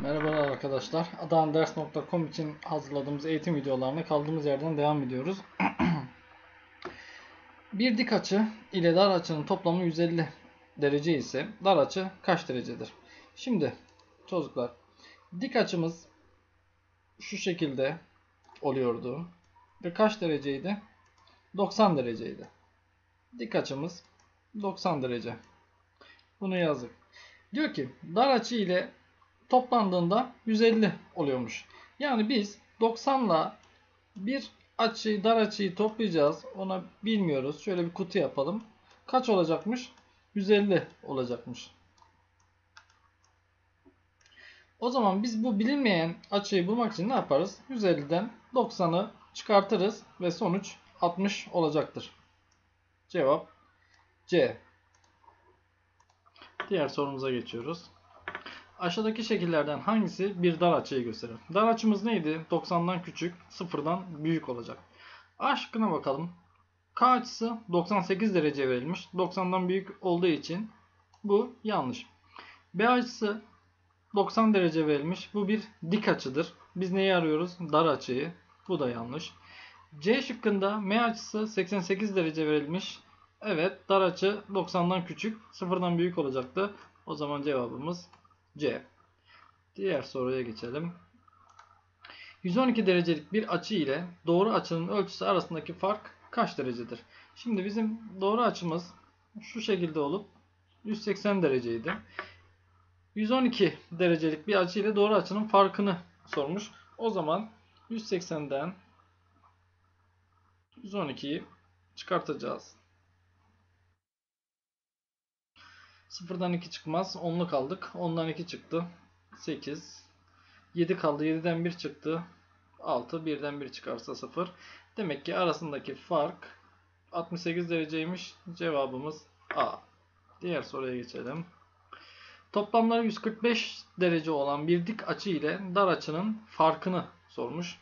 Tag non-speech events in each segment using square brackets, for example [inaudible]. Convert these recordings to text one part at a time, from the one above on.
Merhabalar arkadaşlar. Adanaders.com için hazırladığımız eğitim videolarına kaldığımız yerden devam ediyoruz. [clears throat] bir dik açı ile dar açının toplamı 150 derece ise dar açı kaç derecedir? Şimdi çocuklar dik açımız şu şekilde oluyordu. Ve kaç dereceydi? 90 dereceydi. Dik açımız 90 derece. Bunu yazdık. Diyor ki dar açı ile toplandığında 150 oluyormuş. Yani biz 90 ile bir açıyı dar açıyı toplayacağız. Ona bilmiyoruz. Şöyle bir kutu yapalım. Kaç olacakmış? 150 olacakmış. O zaman biz bu bilinmeyen açıyı bulmak için ne yaparız? 150'den 90'ı çıkartırız ve sonuç 60 olacaktır. Cevap C. Diğer sorumuza geçiyoruz. Aşağıdaki şekillerden hangisi bir dar açıyı gösterir? Dar açımız neydi? 90'dan küçük, 0'dan büyük olacak. A şıkkına bakalım. K açısı 98 derece verilmiş. 90'dan büyük olduğu için bu yanlış. B açısı 90 derece verilmiş. Bu bir dik açıdır. Biz neyi arıyoruz? Dar açıyı. Bu da yanlış. C şıkkında M açısı 88 derece verilmiş. Evet dar açı 90'dan küçük, 0'dan büyük olacaktı. O zaman cevabımız C. Diğer soruya geçelim. 112 derecelik bir açı ile doğru açının ölçüsü arasındaki fark kaç derecedir? Şimdi bizim doğru açımız şu şekilde olup 180 dereceydi. 112 derecelik bir açı ile doğru açının farkını sormuş. O zaman 180'den 112'yi çıkartacağız. Sıfırdan 2 çıkmaz. 10'lu kaldık. 10'dan 2 çıktı. 8. 7 kaldı. 7'den 1 çıktı. 6. 1'den 1 çıkarsa 0. Demek ki arasındaki fark 68 dereceymiş. Cevabımız A. Diğer soruya geçelim. Toplamları 145 derece olan bir dik açı ile dar açının farkını sormuş.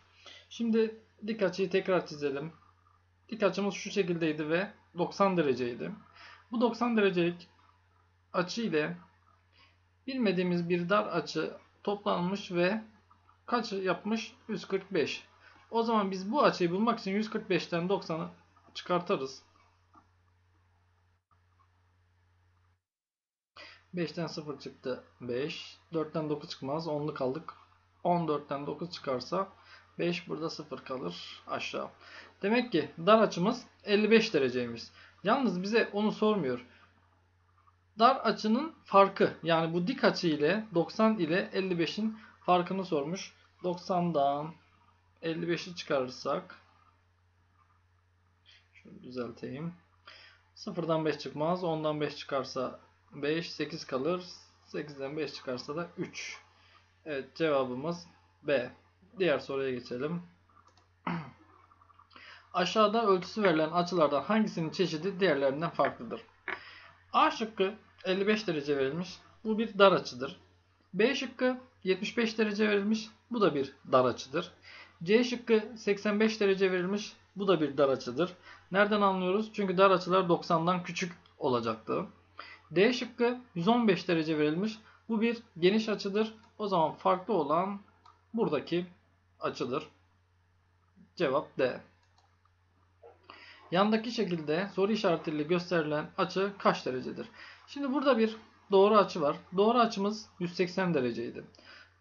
Şimdi dik açıyı tekrar çizelim. Dik açımız şu şekildeydi ve 90 dereceydi. Bu 90 derecelik açı ile bilmediğimiz bir dar açı toplanmış ve kaç yapmış? 145. O zaman biz bu açıyı bulmak için 145'ten 90'ı çıkartırız. 5'ten 0 çıktı 5. 4'ten 9 çıkmaz. 10'lu kaldık. 14'ten 9 çıkarsa 5 burada 0 kalır aşağı. Demek ki dar açımız 55 dereceymiş. Yalnız bize onu sormuyor dar açının farkı yani bu dik açı ile 90 ile 55'in farkını sormuş. 90'dan 55'i çıkarırsak şöyle düzelteyim. 0'dan 5 çıkmaz. 10'dan 5 çıkarsa 5, 8 kalır. 8'den 5 çıkarsa da 3. Evet cevabımız B. Diğer soruya geçelim. [clears throat] Aşağıda ölçüsü verilen açılardan hangisinin çeşidi diğerlerinden farklıdır? A şıkkı 55 derece verilmiş. Bu bir dar açıdır. B şıkkı 75 derece verilmiş. Bu da bir dar açıdır. C şıkkı 85 derece verilmiş. Bu da bir dar açıdır. Nereden anlıyoruz? Çünkü dar açılar 90'dan küçük olacaktı. D şıkkı 115 derece verilmiş. Bu bir geniş açıdır. O zaman farklı olan buradaki açıdır. Cevap D. Yandaki şekilde soru işaretiyle gösterilen açı kaç derecedir? Şimdi burada bir doğru açı var. Doğru açımız 180 dereceydi.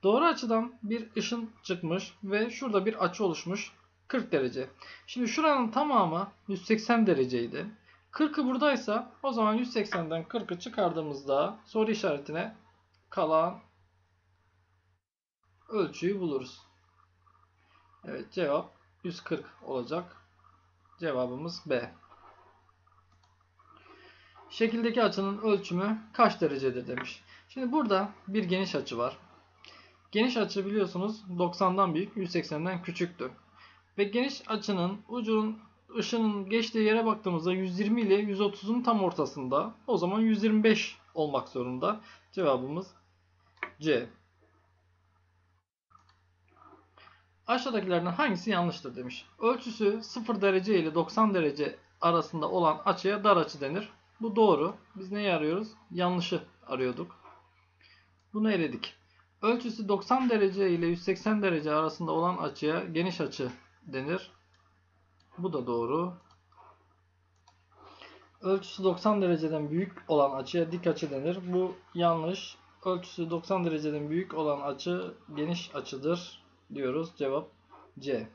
Doğru açıdan bir ışın çıkmış ve şurada bir açı oluşmuş 40 derece. Şimdi şuranın tamamı 180 dereceydi. 40'ı buradaysa o zaman 180'den 40'ı çıkardığımızda soru işaretine kalan ölçüyü buluruz. Evet cevap 140 olacak. Cevabımız B. Şekildeki açının ölçümü kaç derecedir demiş. Şimdi burada bir geniş açı var. Geniş açı biliyorsunuz 90'dan büyük 180'den küçüktü. Ve geniş açının ucunun ışının geçtiği yere baktığımızda 120 ile 130'un tam ortasında. O zaman 125 olmak zorunda. Cevabımız C. Aşağıdakilerden hangisi yanlıştır demiş. Ölçüsü 0 derece ile 90 derece arasında olan açıya dar açı denir. Bu doğru. Biz neyi arıyoruz? Yanlışı arıyorduk. Bunu eledik. Ölçüsü 90 derece ile 180 derece arasında olan açıya geniş açı denir. Bu da doğru. Ölçüsü 90 dereceden büyük olan açıya dik açı denir. Bu yanlış. Ölçüsü 90 dereceden büyük olan açı geniş açıdır diyoruz. Cevap C.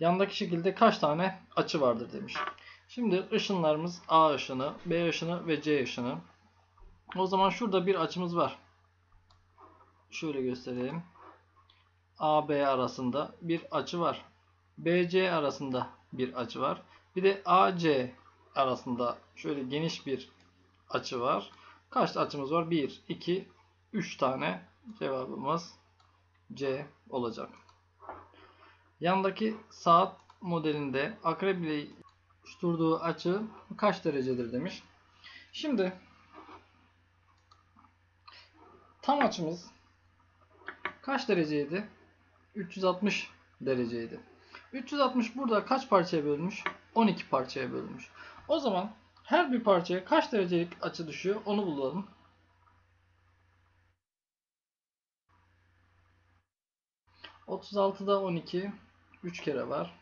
Yandaki şekilde kaç tane açı vardır demiş. Şimdi ışınlarımız A ışını, B ışını ve C ışını. O zaman şurada bir açımız var. Şöyle göstereyim. AB arasında bir açı var. BC arasında bir açı var. Bir de AC arasında şöyle geniş bir açı var. Kaç açımız var? 1, 2, 3 tane cevabımız C olacak. Yandaki saat modelinde akrep ile oluşturduğu açı kaç derecedir demiş. Şimdi tam açımız kaç dereceydi? 360 dereceydi. 360 burada kaç parçaya bölünmüş? 12 parçaya bölünmüş. O zaman her bir parçaya kaç derecelik açı düşüyor onu bulalım. ...36'da 12... ...3 kere var.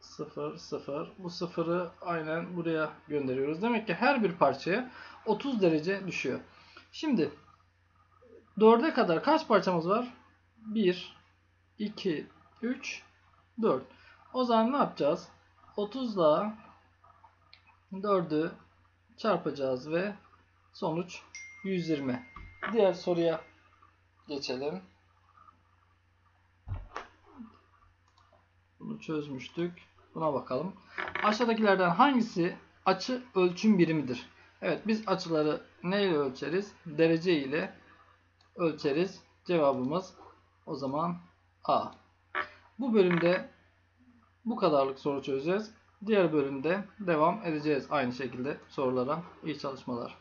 0, 0. Bu sıfırı aynen buraya gönderiyoruz. Demek ki her bir parçaya 30 derece düşüyor. Şimdi 4'e kadar kaç parçamız var? 1, 2, 3, 4. O zaman ne yapacağız? 30 ile 4'ü çarpacağız ve sonuç 120. Diğer soruya geçelim. Bunu çözmüştük. Buna bakalım. Aşağıdakilerden hangisi açı ölçüm birimidir? Evet biz açıları neyle ölçeriz? Derece ile ölçeriz. Cevabımız o zaman A. Bu bölümde bu kadarlık soru çözeceğiz. Diğer bölümde devam edeceğiz aynı şekilde sorulara. İyi çalışmalar.